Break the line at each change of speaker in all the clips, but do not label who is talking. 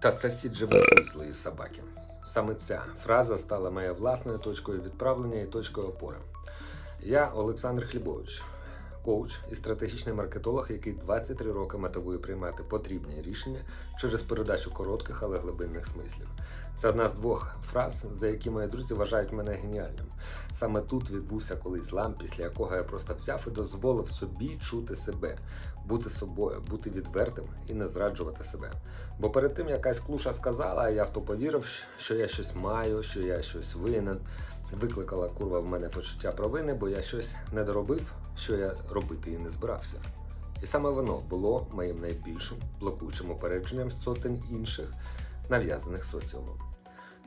Та сосід живе злої собаки. Саме ця фраза стала моєю власною точкою відправлення і точкою опори. Я Олександр Хлібович, коуч і стратегічний маркетолог, який 23 роки мотивує приймати потрібні рішення через передачу коротких, але глибинних смислів. Це одна з двох фраз, за які мої друзі вважають мене геніальним. Саме тут відбувся колись злам, після якого я просто взяв і дозволив собі чути себе, бути собою, бути відвертим і не зраджувати себе. Бо перед тим якась клуша сказала, а я в то повірив, що я щось маю, що я щось винен. Викликала курва в мене почуття провини, бо я щось не доробив, що я робити і не збирався. І саме воно було моїм найбільшим блокуючим упередженням з сотень інших, нав'язаних соціумом.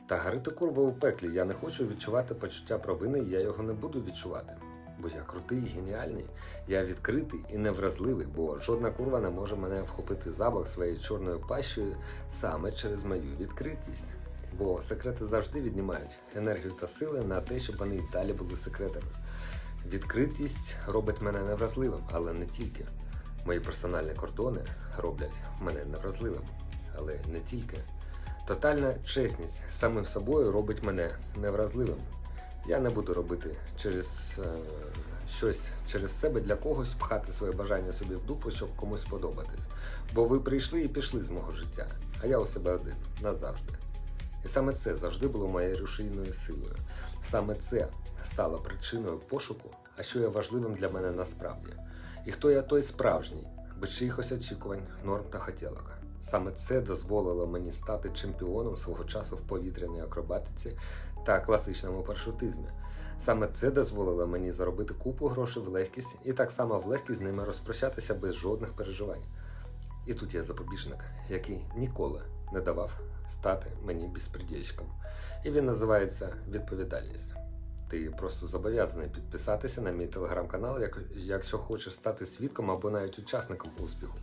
Та гарити курва у пеклі я не хочу відчувати почуття провини, і я його не буду відчувати. Бо я крутий і геніальний, я відкритий і невразливий, бо жодна курва не може мене вхопити за бок своєю чорною пащею саме через мою відкритість. Бо секрети завжди віднімають енергію та сили на те, щоб вони і далі були секретами. Відкритість робить мене невразливим, але не тільки. Мої персональні кордони роблять мене невразливим, але не тільки. Тотальна чесність самим собою робить мене невразливим. Я не буду робити через е, щось через себе для когось, пхати своє бажання собі в дупу, щоб комусь подобатись. Бо ви прийшли і пішли з мого життя, а я у себе один назавжди. І саме це завжди було моєю рушійною силою. Саме це стало причиною пошуку, а що є важливим для мене насправді. І хто я той справжній, без чиїхось очікувань, норм та хотілок. Саме це дозволило мені стати чемпіоном свого часу в повітряній акробатиці та класичному парашутизмі. Саме це дозволило мені заробити купу грошей в легкість і так само в легкість з ними розпрощатися без жодних переживань. І тут є запобіжник, який ніколи не давав стати мені безпредельщиком. І він називається відповідальність. Ти просто зобов'язаний підписатися на мій телеграм-канал, якщо хочеш стати свідком або навіть учасником успіху.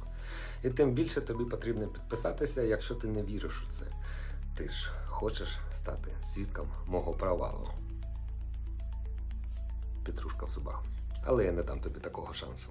І тим більше тобі потрібно підписатися, якщо ти не віриш у це. Ти ж хочеш стати свідком мого провалу. Петрушка в зубах. Але я не дам тобі такого шансу.